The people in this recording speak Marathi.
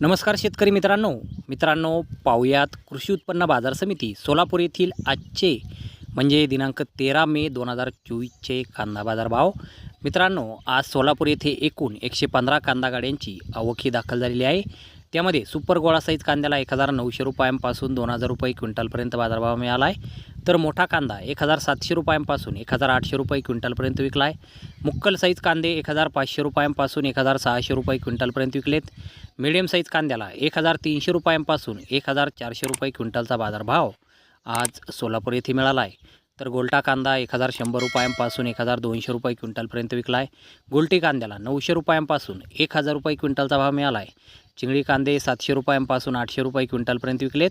नमस्कार शेतकरी मित्रांनो. मित्रांनो पाहुयात कृषी उत्पन्न बाजार समिती सोलापूर येथील आजचे म्हणजे दिनांक तेरा मे दोन हजार चोवीसचे कांदा बाजार भाव मित्रांनो आज सोलापूर येथे एकूण एकशे पंधरा कांदा गाड्यांची आवक दाखल झालेली आहे. त्यामध्ये सुपर गोळा साईज कांद्याला एक हजार नऊशे रुपयांपासून दोन हजार रुपये क्विंटलपर्यंत बाजारभाव मिळाला आहे. तर मोठा कांदा एक हजार सातशे रुपयांपासून एक हजार आठशे रुपये क्विंटलपर्यंत विकला आहे मुक्कल साईज कांदे एक हजार पाचशे रुपयांपासून एक हजार सहाशे रुपये क्विंटलपर्यंत विकलेत. मिडियम साईज कांद्याला एक हजार तीनशे रुपयांपासून एक हजार चारशे रुपये क्विंटलचा बाजारभाव आज सोलापूर येथे मिळाला आहे तर गोलटा कांदा एक हजार शंभर रुपयांपासून एक हजार दोनशे रुपये क्विंटलपर्यंत विकला आहे गोलटी कांद्याला नऊशे रुपयांपासून एक हजार रुपये क्विंटलचा भाव मिळाला आहे चिंगडी कांदे सातशे रुपयांपासून आठशे रुपये क्विंटलपर्यंत विकलेत.